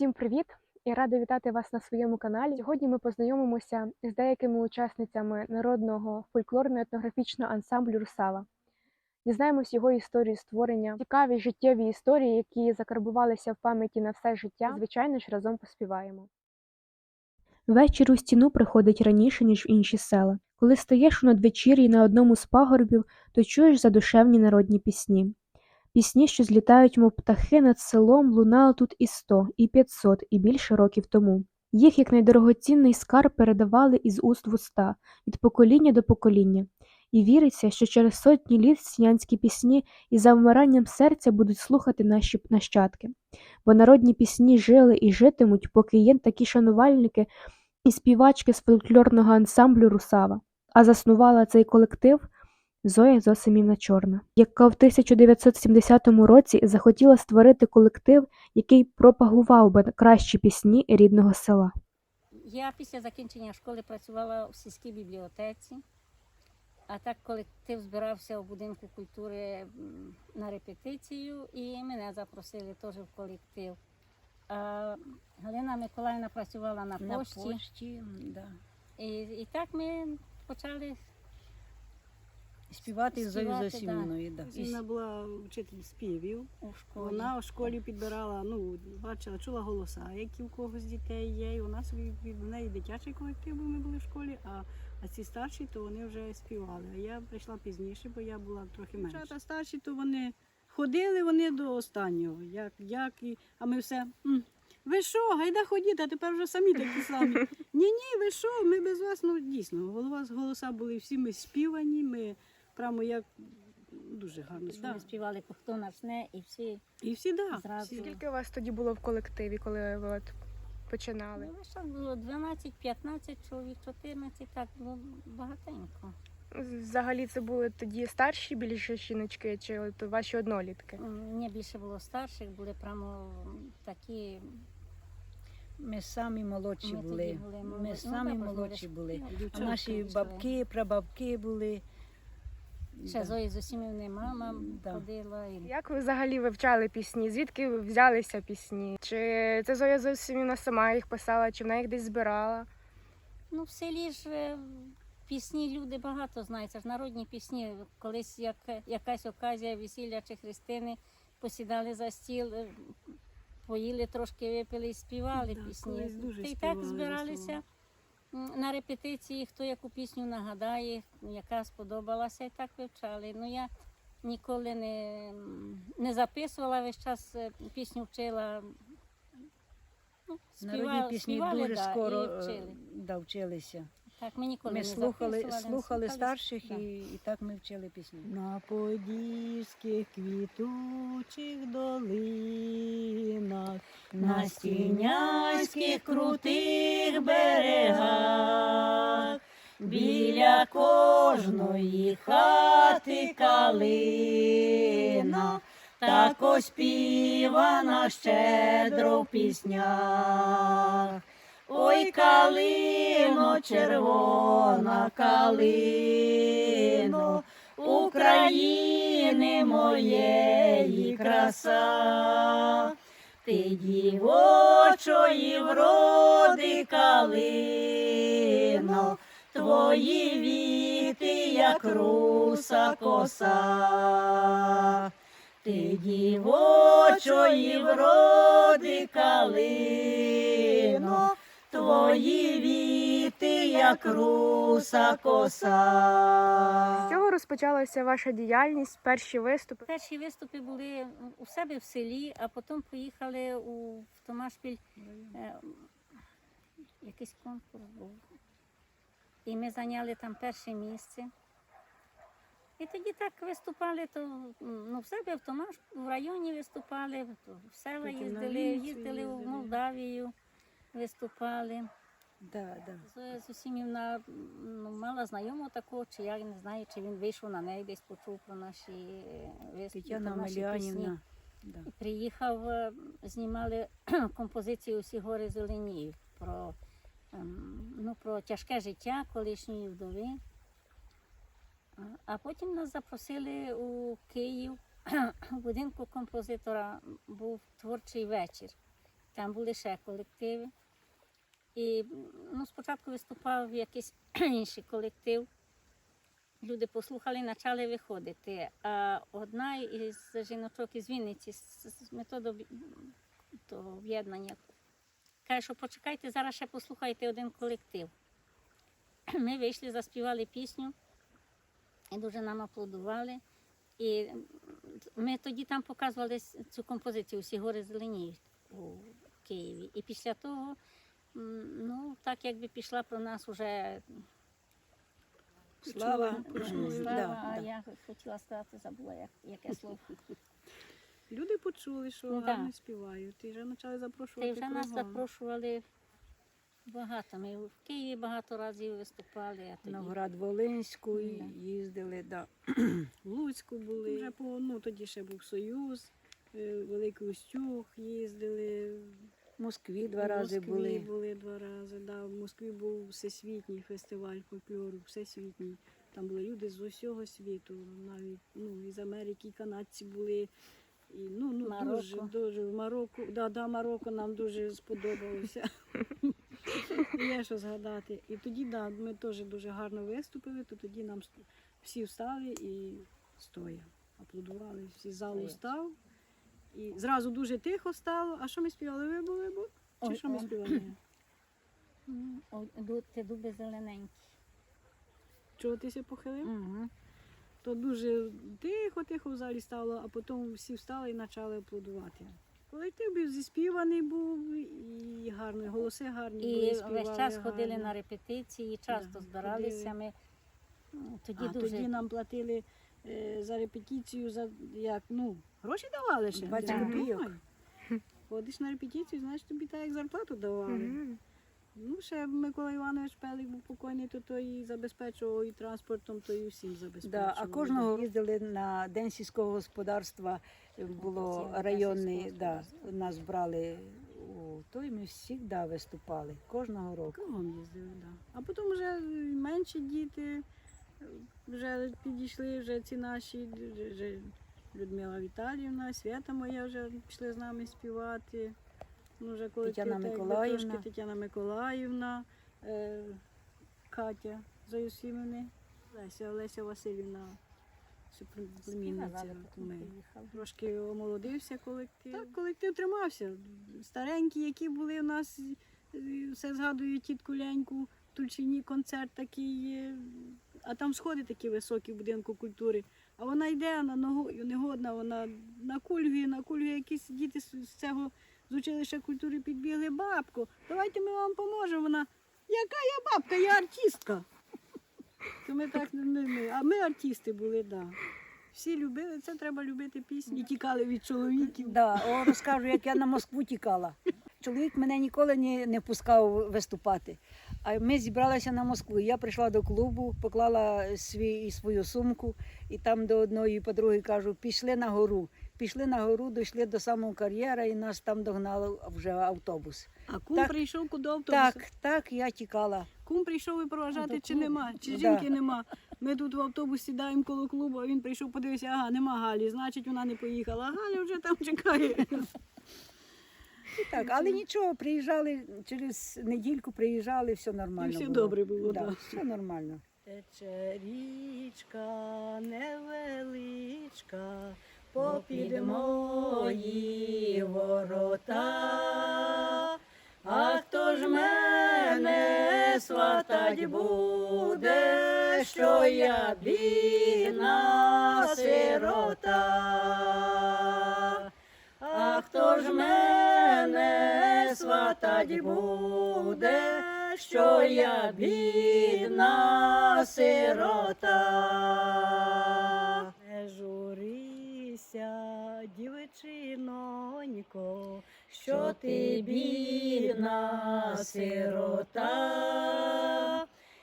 Всім привіт! Я рада вітати вас на своєму каналі. Сьогодні ми познайомимося з деякими учасницями народного фольклорно-етнографічного ансамблю Русала. Дізнаємось його історію створення, цікаві життєві історії, які закарбувалися в пам'яті на все життя. Звичайно ж, разом поспіваємо. Вечір у стіну приходить раніше, ніж в інші села. Коли стаєш у надвечір'ї на одному з пагорбів, то чуєш задушевні народні пісні. Пісні, що злітають, мов птахи над селом, лунали тут і сто, і п'ятсот, і більше років тому. Їх, як найдорогоцінний скарб, передавали із уст в уста, від покоління до покоління. І віриться, що через сотні літ сінянські пісні із завмиранням серця будуть слухати наші нащадки. Бо народні пісні жили і житимуть, поки є такі шанувальники і співачки з фольклорного ансамблю Русава. А заснувала цей колектив Зоя Зосимівна Чорна, яка в 1970 році захотіла створити колектив, який пропагував би кращі пісні рідного села. Я після закінчення школи працювала в сільській бібліотеці, а так колектив збирався у будинку культури на репетицію і мене запросили теж в колектив. А Галина Миколаївна працювала на На пошті. пошті, да. І, і так ми почали Співати з Зою Співати, Зосімною, да. Інна була вчитель співів. у школі. Вона у школі підбирала, ну, бачила, чула голоса, які у когось дітей є. І у нас від від неї дитячий колектив, бо ми були в школі, а, а ці старші, то вони вже співали. А я прийшла пізніше, бо я була трохи менше. Дівчата старші, то вони ходили вони до останнього. Як, як, і, а ми все. «М, Ви що, гайда ходіть, а тепер вже самі такі самі. Ні, ні, ви що? Ми без вас, ну дійсно, голова з голоса були всі ми співані, ми прямо як дуже гарно. Ми співали хто начне і всі. І всі да. Зразу. Скільки у вас тоді було в колективі, коли ви от починали? Ну, час було 12-15 чоловік, 14, так було багатенько. Взагалі це були тоді старші більше жіночки, чи от ваші однолітки? Ні, більше було старших, були прямо такі Ми самі молодші Ми були. були Ми. Ну, самі молодші були. були. Ну, А наші бабки, прабабки були. Ще. Зої Зосімівни мама Да. ходила. І... Як ви взагалі вивчали пісні? Звідки ви взялися пісні? Чи це Зоя Зосимівна сама їх писала, чи вона їх десь збирала? Ну, в селі ж е, пісні люди багато знають. Це ж народні пісні. Колись як, якась оказія, весілля чи хрестини, посідали за стіл, е, поїли трошки, випили і співали Да, пісні. дуже Та й співали так збиралися на репетиції, хто яку пісню нагадає, яка сподобалася, і так вивчали. Ну я ніколи не, не записувала, весь час е, пісню вчила. Ну, Народні пісні співали, дуже да, скоро і е, вчили. да, вчилися. Так, ми ніколи Ми не слухали, слухали слухали, старших да. і, і так ми вчили пісні. На подільських квітучих долинах, На стіняських крутих берегах, біля кожної хати калина, так оспівана щедро в піснях. Ой, калино, червона калино, України моєї краса. Ти дівочої вроди калино, твої віти, як руса коса. Ти дівочої вроди калино, твої віти, як руса коса. З чого розпочалася ваша діяльність, перші виступи? Перші виступи були у себе в селі, а потім поїхали у в Томашпіль. Е, якийсь конкурс був. І ми зайняли там перше місце. І тоді так виступали, то ну, в себе в Томаш, в районі виступали, в- села їздили, їздили в. Молдавію, виступали. Да, да. Зоя Зосімівна ну, мала знайомого такого, чи я не знаю, чи він вийшов на неї, десь почув про наші е, виступи, Тетяна про наші пісні. Да. І Приїхав, е, знімали композицію Усі гори зеленіють про, ем, ну, про тяжке життя колишньої вдови. А- А потім нас запросили у Київ. У будинку композитора був творчий вечір. Там були ще колективи. І ну, спочатку виступав якийсь інший колектив. Люди послухали, почали виходити. А одна із жіночок із Вінниці з, методу об'єднання каже, що почекайте, зараз ще послухайте один колектив. Ми вийшли, заспівали пісню і дуже нам аплодували. І ми тоді там показували цю композицію Всі гори зеленіють у Києві. І після того, ну, так якби пішла про нас уже Слава. Слава, Да, а да. я хотіла сказати, забула як, яке слово. Люди почули, що Ну, гарно співають. І вже почали запрошувати. вже нас кругом. запрошували багато. Ми в Києві багато разів виступали. А тоді... Новград Волинську Да. їздили, да. В Луцьку були. Вже по, ну, тоді ще був Союз, е, Великий Устюг їздили. Москві два рази Москві були. були два рази. Да. В Москві був всесвітній фестиваль фольклору, всесвітній. Там були люди з усього світу, навіть ну, із Америки, і канадці були. І, ну, ну, дуже, Марокко. дуже в Марокко, да, да, Марокко нам дуже сподобалося. Є що згадати. І тоді, да, ми теж дуже гарно виступили, то тоді нам всі встали і стоя. Аплодували, всі залу Стоять. І зразу дуже тихо стало. А що ми співали? Вибо, вибо? Чи Ой, що ми ой. співали? Ду- Ти дуби зелененькі. Чого ти ся похилив? То дуже тихо-тихо в залі стало, а потім всі встали і почали аплодувати. Колектив був зіспіваний був, і гарні, голоси гарні були, І співали весь час ходили гарно. на репетиції, часто Да, збиралися. Ми м, тоді А дуже тоді нам платили е, за репетицію, за як, ну, гроші давали ще. 20 Ти копійок. Ходиш на репетицію, значить тобі так як зарплату давали. Мгм. Ну, ще Микола Іванович Пелик був покойний, то той і забезпечував і транспортом, то і всім забезпечував. Да, а кожного їздили на День сільського господарства. е, Було районний, да, нас брали у той, ми завжди виступали, кожного року. Кругом їздили, да. А потім вже менші діти е, вже підійшли, вже ці наші, вже- вже Людмила Віталіївна, Свята моя вже пішли з нами співати. Ну, вже коли Тетяна ти- Миколаївна. Тетяна Миколаївна, е, Катя Заюсімівни, Леся, Олеся Васильівна, племінниця. Трошки омолодився колектив. Так, колектив тримався. Старенькі, які були у нас, все згадую тітку Леньку, в Тульчині концерт такий, а там сходи такі високі в будинку культури. А вона йде вона ногою негодна, вона накульгує, накульгує якісь діти з цього з училища культури підбігли. Бабко, давайте ми вам поможемо. Вона, яка я бабка, я артистка. То ми так, ми, ми, а ми артисти були, так. Да. Всі любили, це треба любити пісні. Тікали від чоловіків. Да, о, розкажу, як я на Москву тікала. Чоловік мене ніколи не, не пускав виступати. А ми зібралися на Москву. Я прийшла до клубу, поклала свій, свою сумку, і там до одної подруги кажу, пішли на гору. Пішли на гору, дійшли до самого кар'єра, і нас там догнав вже автобус. А кум Так. прийшов куди автобус. Так, так, я тікала. Кум прийшов випроважати, До чи нема, чи Да. жінки нема. Ми тут в автобус сідаємо коло клубу, а він прийшов, подивився, ага, нема Галі, значить вона не поїхала. А Галя вже там чекає. Так, але нічого, приїжджали через недільку, приїжджали, все нормально. І все було. добре було, Да, да. все нормально. Тече річка невеличка, попід мої ворота. А хто ж мене сватать буде, що я бідна сирота? Хто ж мене сватать буде, що я бідна сирота? Не журися, дівчинонько, що ти бідна сирота,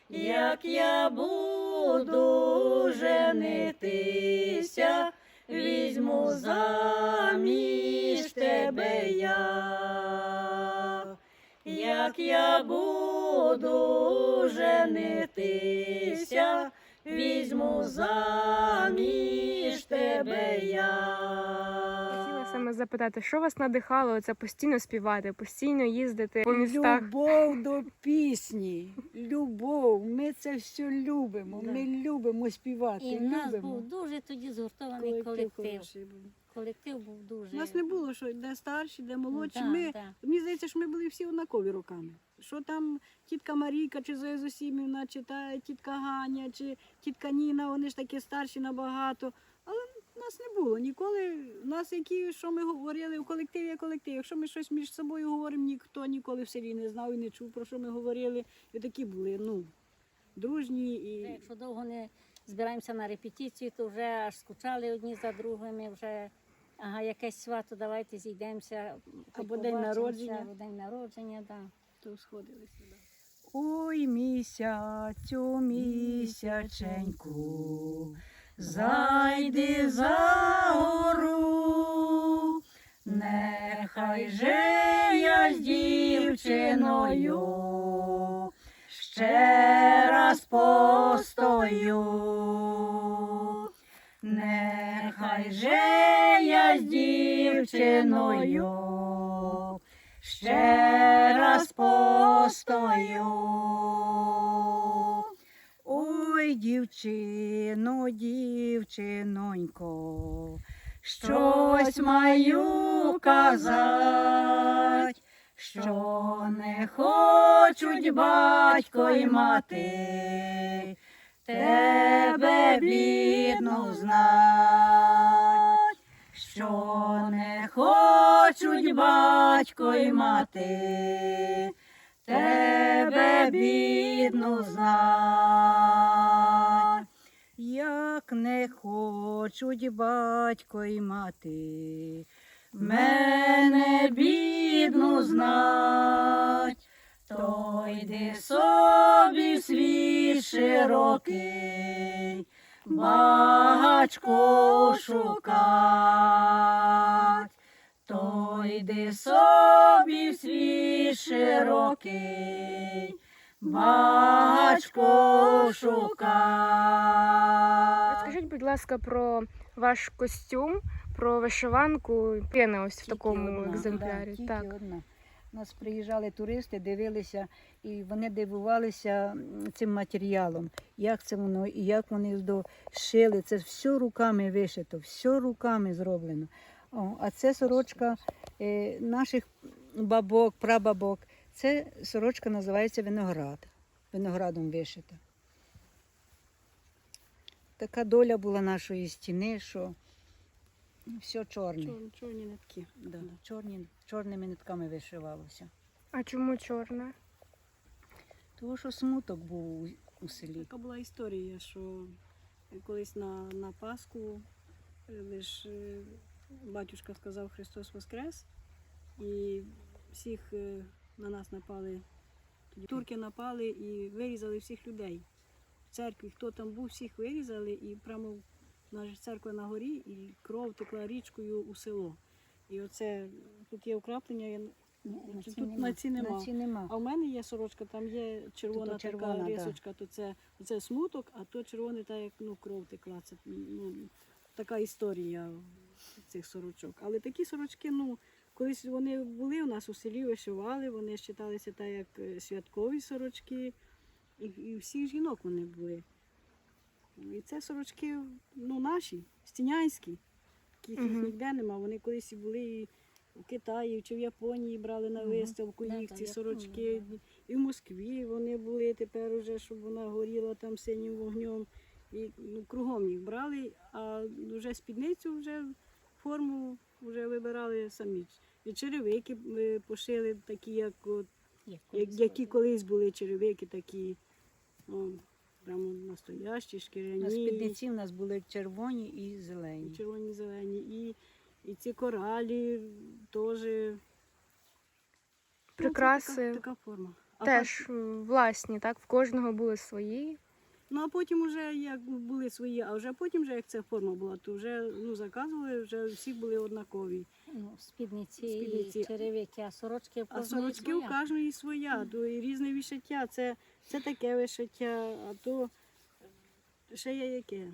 як я буду женитися, візьму заміж тебе я, як я буду женитися, візьму заміж тебе я. Саме запитати, що вас надихало це постійно співати, постійно їздити по містах? Любов до пісні, любов. Ми це все любимо. Да. Ми любимо співати. І в нас любимо. був дуже тоді згуртований Колектив колектив. хороший був. Колектив був дуже. У нас не було, що де старші, де молодші. Да, Ми, да. Мені здається, що ми були всі однакові роками. Що там тітка Марійка, чи Зоя Зосімівна, чи та тітка Ганя, чи тітка Ніна, вони ж такі старші набагато. Нас не було ніколи. У нас які, що ми говорили у колективі, є колектив. Якщо ми щось між собою говоримо, ніхто ніколи в селі не знав і не чув, про що ми говорили. І такі були, ну, дружні і Якщо довго не збираємося на репетицію, то вже аж скучали одні за другими, вже ага, якесь свято, давайте зійдемося. Або день народження. Або день народження, да. то сходилися. Да. Ой, місяцю, місяченьку, зайди за гору, нехай же я з дівчиною ще раз постою. Нехай же я з дівчиною ще раз постою. Ой, дівчино, дівчинонько, щось маю казать, що не хочуть батько й мати тебе бідну знать, що не хочуть батько й мати тебе бідну знать. Як не хочуть батько й мати, мене бідну знать, то йди собі в широкий, багачко шукать, то йди собі в широкий, багачко шукать. Розкажіть, будь ласка, про ваш костюм, про вишиванку. Піна ось в Тільки такому одна, екземплярі. да, так. одна. У нас приїжджали туристи, дивилися, і вони дивувалися цим матеріалом, як це воно, і як вони здо- шили. Це все руками вишито, все руками зроблено. О, а це сорочка е, наших бабок, прабабок. Це сорочка називається виноград. Виноградом вишита. Така доля була нашої стіни, що все чорне. Чор- чорні нитки. Да, чорні, чорними нитками вишивалося. А чому чорна? Тому що смуток був у, у селі. Така була історія, що колись на, на Пасху е, лиш е, батюшка сказав Христос Воскрес, і всіх е, на нас напали. Турки напали і вирізали всіх людей. В церкві, хто там був, всіх вирізали, і прямо наша церква на горі, і кров текла річкою у село. І оце тут є украплення, я На Тут на ці нема. На ці нема. а в мене є сорочка, там є червона, Тут червона, така да. то це, це смуток, а то червоний, так як ну, кров текла. Це ну, така історія цих сорочок. Але такі сорочки, ну, колись вони були у нас у селі, вишивали, вони вважалися так як е, святкові сорочки, і, і всіх жінок вони були. І це сорочки ну, наші, стінянські, яких їх ніде нема. Вони колись були і в Китаї чи в Японії брали на виставку їх ці сорочки. І в Москві вони були тепер уже, щоб вона горіла там синім вогнем. І ну, кругом їх брали, а вже спідницю, вже форму вже вибирали самі. І черевики е, пошили такі, як, от, Як колись які колись були черевики, такі о, прямо настоящі, На шкіряні. спідниці в нас були червоні і І зелені. червоні зелені. І, і ці коралі теж. Ну, Прикраси це така, така форма. Теж власні, так? В кожного були свої. Ну а потім вже як були свої, а вже потім, вже як ця форма була, то вже ну, заказували, вже всі були однакові. Ну, спідниці, Спідниці. і черевики, а сорочки в А сорочки у кожної своя, то і різне вишиття. Це, це таке вишиття, а то ще є яке.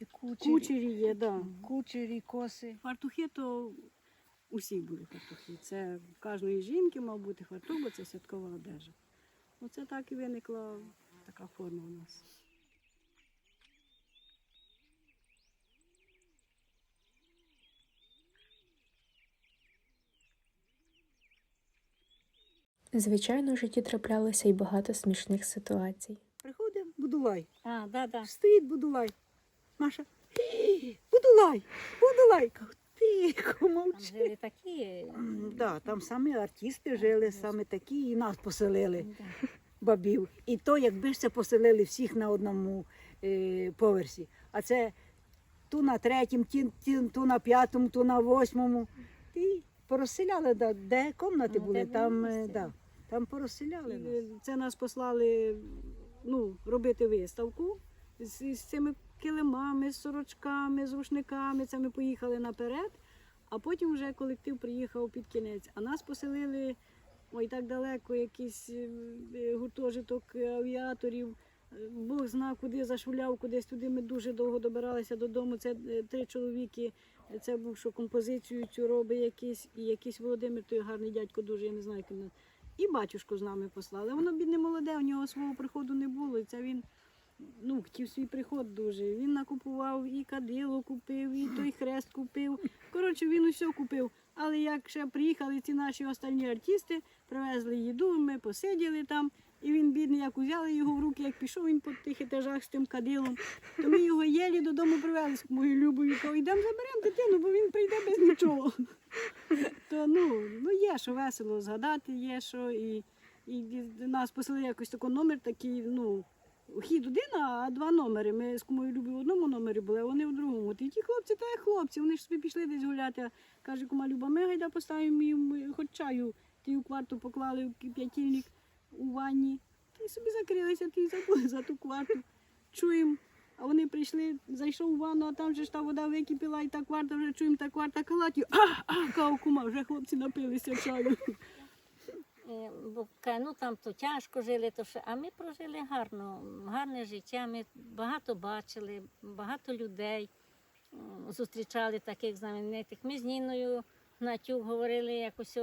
І кучері, Кучері є, да. Кучері, коси. Фартухи то усіх були фартухи. Це в кожної жінки мав бути фартух, бо це святкова одежа. Оце так і виникла така форма у нас. Звичайно, в житті траплялося й багато смішних ситуацій. Приходить Будулай. А, да, да. Стоїть Будулай. Маша. «Ей, Будулай! Будулай! Тихо, Там мовчи. жили такі. Да, там самі артисти жили, саме такі, і нас поселили, Да. Бабів. І то, якби ж це поселили всіх на одному е, поверсі. А це ту на ті, ту на п'ятому, ту на восьмому. І порозселяли, да, де комнати Ну, були, там, е, да, там порозселяли нас. Це нас послали ну, робити виставку з, з цими килимами, з сорочками, з рушниками. Це ми поїхали наперед, а потім вже колектив приїхав під кінець. А нас поселили ой, так далеко, якийсь е, гуртожиток авіаторів. Бог знав, куди зашуляв, кудись туди. Ми дуже довго добиралися додому. Це е, три чоловіки. Це був, що композицію цю робить якийсь, і якийсь Володимир, той гарний дядько, дуже, я не знаю, як він. І батюшку з нами послали. Воно бідне молоде, у нього свого приходу не було. І це він ну, хотів свій приход дуже. Він накупував і кадило купив, і той хрест купив. Коротше, він усе купив. Але як ще приїхали ці наші останні артисти, привезли їду, ми посиділи там. І він, бідний, як узяли його в руки, як пішов він по тих етажах з тим кадилом, то ми його єлі додому привезли з моєю любою. Кажу, йдемо заберемо дитину, бо він прийде без нічого. То ну, ну є, що весело згадати, є що. І, і нас посели якось такий номер такий, ну, вхід один, а два номери. Ми з кумою любив в одному номері були, а вони в другому. І ті хлопці, та як хлопці, вони ж собі пішли десь гуляти. Каже, кума Люба, ми гайда поставимо їм хоч чаю. Ті у кварту поклали в кип'ятильник у ванні. Ті собі закрилися, ті забули за ту кварту. Чуємо. А вони прийшли, зайшов у ванну, а там же ж та вода википіла, і та кварта вже чуємо, та кварта калатю. А, а, кав кума, вже хлопці напилися чаю. Е, Бо ну там то тяжко жили, то ще. А ми прожили гарно, гарне життя. Ми багато бачили, багато людей зустрічали таких знаменитих. Ми з Ніною Гнатюк говорили, якось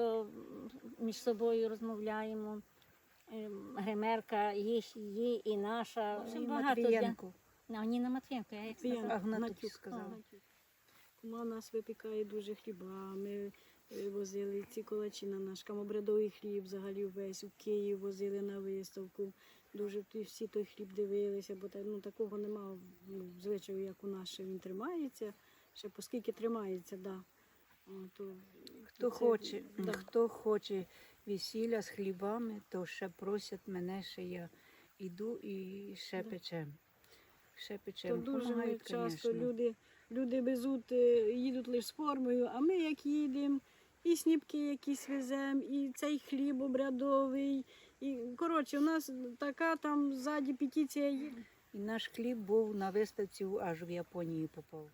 між собою розмовляємо. Ем, Гримерка, їх, її і наша. В І багато Матвієнко. А, Ніна Матвієнко, я як сказала. Гнатюк. сказала. Кума нас випікає дуже хліба. Ми е, возили ці колачі на наш камобрядовий хліб, взагалі весь у Київ возили на виставку. Дуже ті- всі той хліб дивилися, бо ну, такого нема ну, звичаю, як у нас, що він тримається. Ще оскільки тримається, да. То, Хто це- хоче, да. хто хоче весілля з хлібами, то ще просять мене, ще я іду і ще Да. печем. Ще То дуже Помагають, часто конечно. люди, люди везуть, е, їдуть лише з формою, а ми як їдемо, і сніпки якісь веземо, і цей хліб обрядовий. І, коротше, у нас така там ззаді петиція є. І наш хліб був на виставці аж в Японії попав.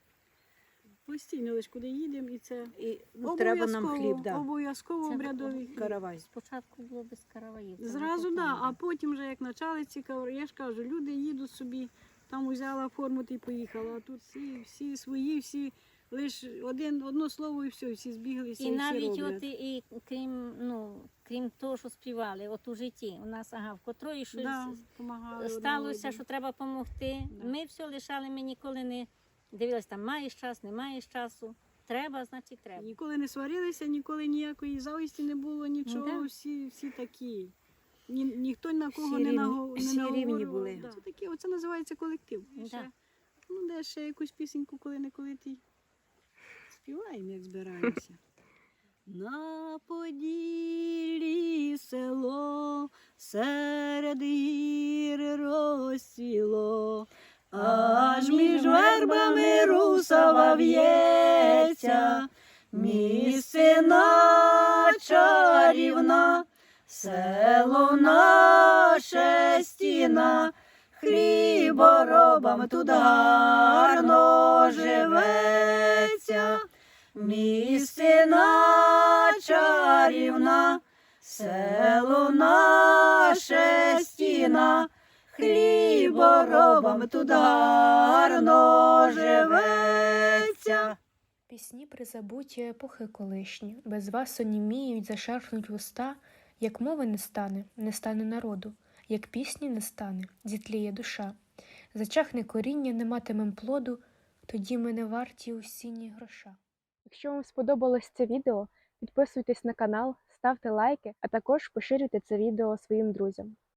Постійно лише куди їдемо, і це І ну, треба нам хліб, да. обов'язково Це обрядовий хліб. каравай. Спочатку було без караваїв. Зразу, не да, а потім вже як почали ці каври, я ж кажу, люди їдуть собі, там взяла форму та й поїхала. А тут всі, всі свої, всі лише один, одно слово і все, всі збіглися. І всі навіть роблять. от і, і крім, ну, крім того, що співали, от у житті у нас ага, в котрої щось да, сталося, що треба допомогти. Да. Ми все лишали, ми ніколи не дивилися, там маєш час, не маєш часу. Треба, значить треба. Ніколи не сварилися, ніколи ніякої зависті не було, нічого. Да. Всі, всі такі. Ні, ніхто на кого Всі не, наго, всі не рівні наговорював. були. Да. Це таке, оце називається колектив. Да. ще, ну, де ще якусь пісеньку, коли не коли ти співаємо, як збираємося. На поділі село серед гір розсіло, аж між вербами русава в'ється, місцина чарівна, село наше стіна, хліборобам тут гарно живеться. Місцина чарівна, село наше стіна, хліборобам тут гарно живеться. Пісні призабуті епохи колишні, без вас оніміють, зашерхнуть вуста, як мови не стане, не стане народу, як пісні не стане, зітліє душа. Зачахне коріння, не матимем плоду, тоді ми не варті усіні гроша. Якщо вам сподобалось це відео, підписуйтесь на канал, ставте лайки, а також поширюйте це відео своїм друзям.